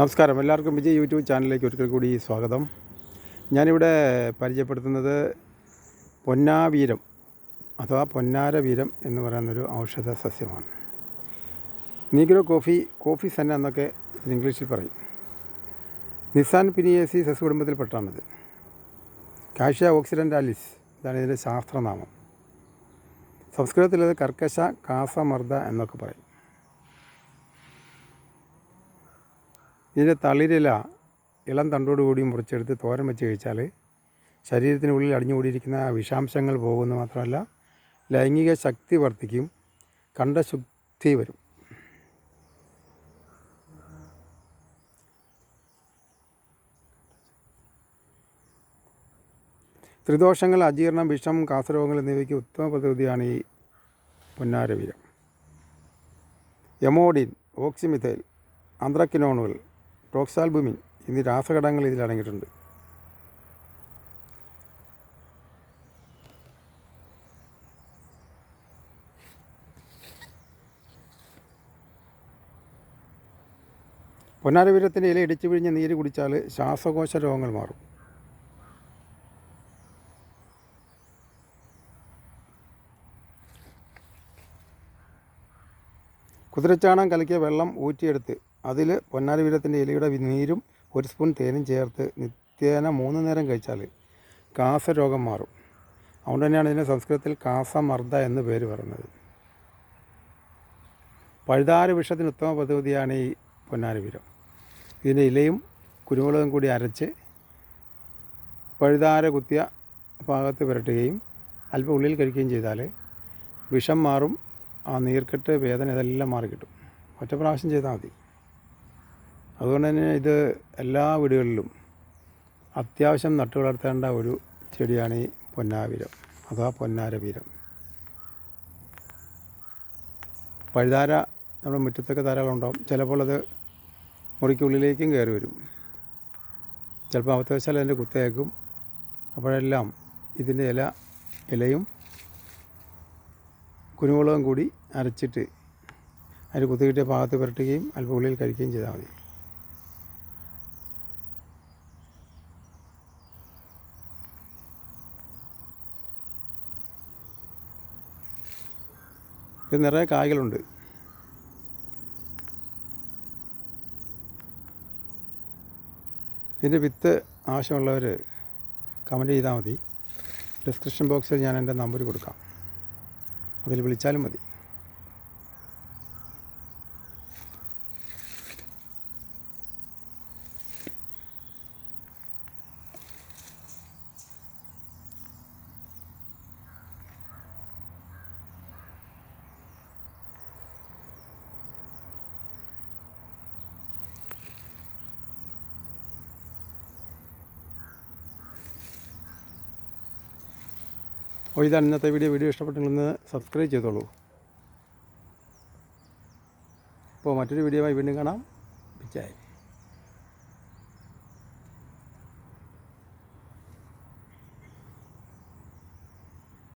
നമസ്കാരം. എല്ലാവർക്കും വിജയ് യൂട്യൂബ് ചാനലിലേക്ക് ഒരിക്കൽ കൂടി സ്വാഗതം. ഞാനിവിടെ പരിചയപ്പെടുത്തുന്നത് പൊന്നാവീരം അഥവാ പൊന്നാരവീരം എന്ന് പറയുന്നൊരു ഔഷധ സസ്യമാണ്. നീഗ്രോ കോഫി കോഫി സെന്ന എന്നൊക്കെ ഇംഗ്ലീഷിൽ പറയും. നിസാൻ പിനിയേസി സസ്യകുടുംബത്തിൽപ്പെട്ടാണിത് കാഷ്യ ഓക്സിഡന്റാലിസ് ഇതാണ് ഇതിന്റെ ശാസ്ത്രനാമം. സംസ്കൃതത്തിൽ അത് കർക്കശ കാസമർദ്ദ എന്നൊക്കെ പറയും. ഇതിന്റെ തളിരില ഇളം തണ്ടോടുകൂടി മുറിച്ചെടുത്ത് തോരൻ വെച്ച് കഴിച്ചാൽ ശരീരത്തിനുള്ളിൽ അടിഞ്ഞുകൂടിയിരിക്കുന്ന വിഷാംശങ്ങൾ പോകുമെന്ന് മാത്രമല്ല ലൈംഗിക ശക്തി വർദ്ധിക്കും കണ്ഠശുദ്ധി വരും. ത്രിദോഷങ്ങൾ അജീർണം വിഷം കാസരോഗങ്ങൾ എന്നിവയ്ക്ക് ഉത്തമ പ്രതിവിധിയാണ് ഈ പൊന്നാരവീരം. എമോഡിൻ ഓക്സിമിഥൈൽ ആന്ത്രക്കിനോണുകൾ ടോക്സാൽബുമിൻ എന്നീ രാസഘടകങ്ങൾ ഇതിൽ അടങ്ങിയിട്ടുണ്ട്. പൊന്നാരവീരത്തിന്റെ ഇല ഇടിച്ചു പിഴിഞ്ഞ് നീര് കുടിച്ചാൽ ശ്വാസകോശ രോഗങ്ങൾ മാറും. കുതിരച്ചാണം കലക്കിയ വെള്ളം ഊറ്റിയെടുത്ത് അതിൽ പൊന്നാരവീരത്തിന്റെ ഇലയുടെ നീരും ഒരു സ്പൂൺ തേനും ചേർത്ത് നിത്യേന മൂന്ന് നേരം കഴിച്ചാൽ കാസരോഗം മാറും. അതുകൊണ്ട് തന്നെയാണ് ഇതിനെ സംസ്കൃതത്തിൽ കാസമർദ്ദ എന്ന് പേര് പറയുന്നത്. പഴുതാര വിഷത്തിന് ഉത്തമ പദ്ധതിയാണ് ഈ പൊന്നാരവീരം ഇതിന്റെ ഇലയും കുരുമുളകും കൂടി അരച്ച് പഴുതാര കുത്തിയ ഭാഗത്ത് പുരട്ടുകയും അല്പം ഉള്ളിൽ കഴിക്കുകയും ചെയ്താൽ വിഷം മാറും ആ നീർക്കെട്ട് വേദന ഇതെല്ലാം മാറി കിട്ടും ഒറ്റ പ്രാവശ്യം ചെയ്താൽ മതി. അതുകൊണ്ട് തന്നെ ഇത് എല്ലാ വീടുകളിലും അത്യാവശ്യം നട്ടു വളർത്തേണ്ട ഒരു ചെടിയാണ് ഈ പൊന്നാവീരം. അഥവാ പൊന്നാരവീരം. പഴുതാര നമ്മുടെ മുറ്റത്തൊക്കെ ധാരാളം ചിലപ്പോൾ അത് മുറിക്കുള്ളിലേക്കും കയറി വരും. ചിലപ്പോൾ അവത്തവശാൽ അതിന്റെ കുത്തേക്കും അപ്പോഴെല്ലാം ഇതിന്റെ ഇല ഇലയും കുരുമുളകും കൂടി അരച്ചിട്ട് അതിൽ കുത്തിക്കിട്ടിയ ഭാഗത്ത് പുരട്ടുകയും അല്പം ഉള്ളിൽ കഴിക്കുകയും ചെയ്താൽ മതി. ഇത് നിറയെ കായ്കളുണ്ട്. ഇതിന്റെ വിത്ത് ആവശ്യമുള്ളവർ കമന്റ് ചെയ്താൽ മതി. ഡിസ്ക്രിപ്ഷൻ ബോക്സിൽ ഞാൻ എന്റെ നമ്പർ കൊടുക്കാം. അതിൽ വിളിച്ചാലും മതി. അപ്പോൾ ഇതാണ് ഇന്നത്തെ വീഡിയോ. വീഡിയോ ഇഷ്ടപ്പെട്ടെങ്കിൽ സബ്സ്ക്രൈബ് ചെയ്തോളൂ. അപ്പോൾ മറ്റൊരു വീഡിയോയുമായി വീണ്ടും കാണാം. പിച്ചായി